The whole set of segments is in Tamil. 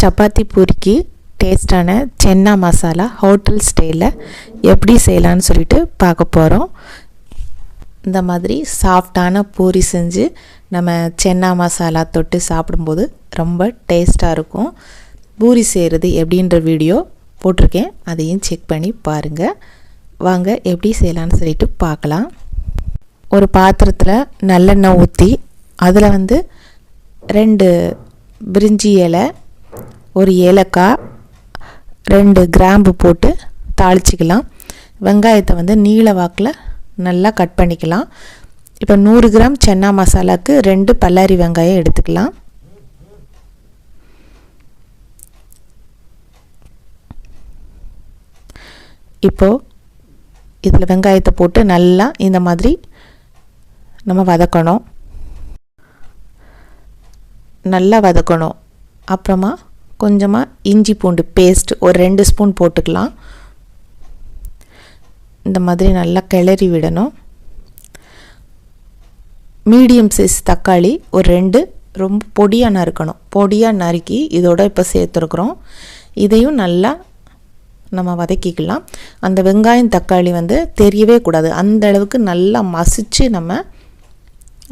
சப்பாத்தி பூரிக்கு டேஸ்டான சென்னா மசாலா ஹோட்டல் ஸ்டைலில் எப்படி செய்யலான்னு சொல்லிட்டு பார்க்க போகிறோம் இந்த மாதிரி சாஃப்டான பூரி செஞ்சு நம்ம சென்னா மசாலா தொட்டு சாப்பிடும்போது ரொம்ப டேஸ்ட்டாக இருக்கும். பூரி செய்கிறது எப்படின்ற வீடியோ போட்டிருக்கேன். அதையும் செக் பண்ணி பாருங்கள் வாங்க எப்படி செய்யலான்னு சொல்லிட்டு பார்க்கலாம். ஒரு பாத்திரத்தில் நல்லெண்ணெய் ஊற்றி அதில் வந்து ரெண்டு பிரிஞ்சி இலை ஒரு ஏலக்காய் ரெண்டு கிராம்பு போட்டு தாளிச்சிக்கலாம். வெங்காயத்தை வந்து நீல வாக்கில் நல்லா கட் பண்ணிக்கலாம். இப்போ நூறு கிராம் சென்னா மசாலாவுக்கு ரெண்டு பல்லாரி வெங்காயம் எடுத்துக்கலாம். இப்போது இதில் வெங்காயத்தை போட்டு நல்லா இந்த மாதிரி நம்ம வதக்கணும். நல்லா வதக்கணும். அப்புறமா கொஞ்சமாக இஞ்சி பூண்டு பேஸ்ட் ஒரு ரெண்டு ஸ்பூன் போட்டுக்கலாம். இந்த மாதிரி நல்லா கிளறி விடணும். மீடியம் சைஸ் தக்காளி ஒரு ரெண்டு ரொம்ப பொடியாக நறுக்கணும். பொடியாக நறுக்கி இதோட இப்போ சேர்த்துருக்குறோம். இதையும் நல்லா நம்ம வதக்கிக்கலாம். அந்த வெங்காயம் தக்காளி வந்து தெரியவே கூடாது. அந்த அளவுக்கு நல்லா மசித்து நம்ம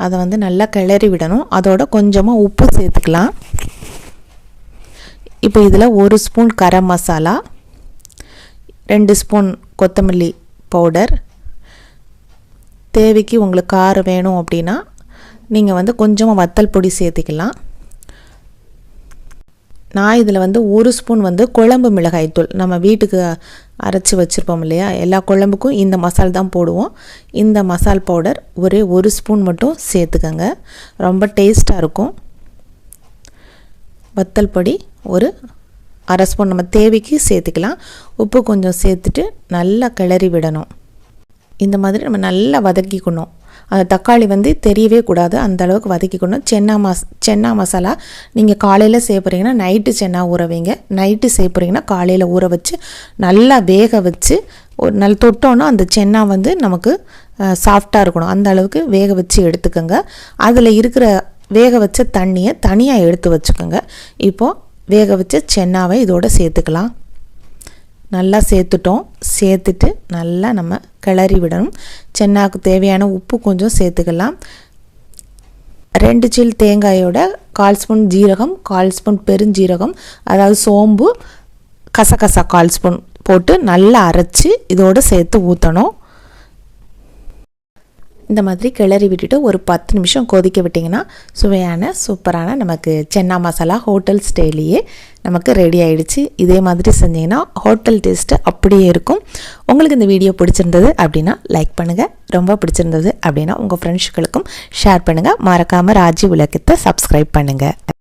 அதை வந்து நல்லா கிளறி விடணும். அதோட கொஞ்சமாக உப்பு சேர்த்துக்கலாம். இப்போ இதில் ஒரு ஸ்பூன் கரம் மசாலா ரெண்டு ஸ்பூன் கொத்தமல்லி பவுடர். தேவைக்கு உங்களுக்கு காரம் வேணும் அப்படின்னா நீங்கள் வந்து கொஞ்சமாக வத்தல் பொடி சேர்த்துக்கலாம். நான் இதில் வந்து ஒரு ஸ்பூன் வந்து குழம்பு மிளகாய்த்தூள் நம்ம வீட்டுக்கு அரைச்சி வச்சுருப்போம் இல்லையா? எல்லா குழம்புக்கும் இந்த மசால் தான் போடுவோம். இந்த மசால் பவுடர் ஒரே ஒரு ஸ்பூன் மட்டும் சேர்த்துக்கோங்க. ரொம்ப டேஸ்ட்டாக இருக்கும். வத்தல் பொடி ஒரு அரை ஸ்பூன் நம்ம தேவைக்கு சேர்த்துக்கலாம். உப்பு கொஞ்சம் சேர்த்துட்டு நல்லா கிளறி விடணும். இந்த மாதிரி நம்ம நல்லா வதக்கிக்கணும். அந்த தக்காளி வந்து தெரியவே கூடாது. அந்த அளவுக்கு வதக்கிக்கணும். சென்னா மஸ் சென்னா மசாலா. நீங்கள் காலையில் சேர்ப்புறீங்கன்னா நைட்டு சென்னா ஊற வைங்க. நைட்டு சேர்ப்புறீங்கன்னா காலையில் ஊற வச்சு நல்லா வேக வச்சு ஒரு நல்ல தொட்டோன்னா அந்த சென்னா வந்து நமக்கு சாஃப்டாக இருக்கணும். அந்த அளவுக்கு வேக வச்சு எடுத்துக்கோங்க. அதில் இருக்கிற வேக வச்ச தண்ணியை தனியாக எடுத்து வச்சுக்கோங்க. இப்போது வேக வச்ச சென்னாவை இதோடு சேர்த்துக்கலாம். நல்லா சேர்த்துட்டோம். சேர்த்துட்டு நல்லா நம்ம கிளறி விடணும். சென்னாவுக்கு தேவையான உப்பு கொஞ்சம் சேர்த்துக்கலாம். ரெண்டு சில் தேங்காயோட கால் ஸ்பூன் ஜீரகம் கால் ஸ்பூன் பெருஞ்சீரகம் அதாவது சோம்பு கசகசா கால் ஸ்பூன் போட்டு நல்லா அரைச்சி இதோடு சேர்த்து ஊற்றணும் இந்த மாதிரி கிளறி விட்டுட்டு ஒரு பத்து நிமிஷம் கொதிக்க விட்டிங்கன்னா சுவையான சூப்பரான நமக்கு சென்னா மசாலா ஹோட்டல் ஸ்டைலையே நமக்கு ரெடி ஆகிடுச்சு இதே மாதிரி செஞ்சிங்கன்னா ஹோட்டல் டேஸ்ட்டு அப்படியே இருக்கும். உங்களுக்கு இந்த வீடியோ பிடிச்சிருந்தது அப்படின்னா லைக் பண்ணுங்கள் ரொம்ப பிடிச்சிருந்தது அப்படின்னா உங்கள் ஃப்ரெண்ட்ஸுகளுக்கும் ஷேர் பண்ணுங்கள் மறக்காமல் ராஜி உலகத்தை சப்ஸ்கிரைப் பண்ணுங்கள்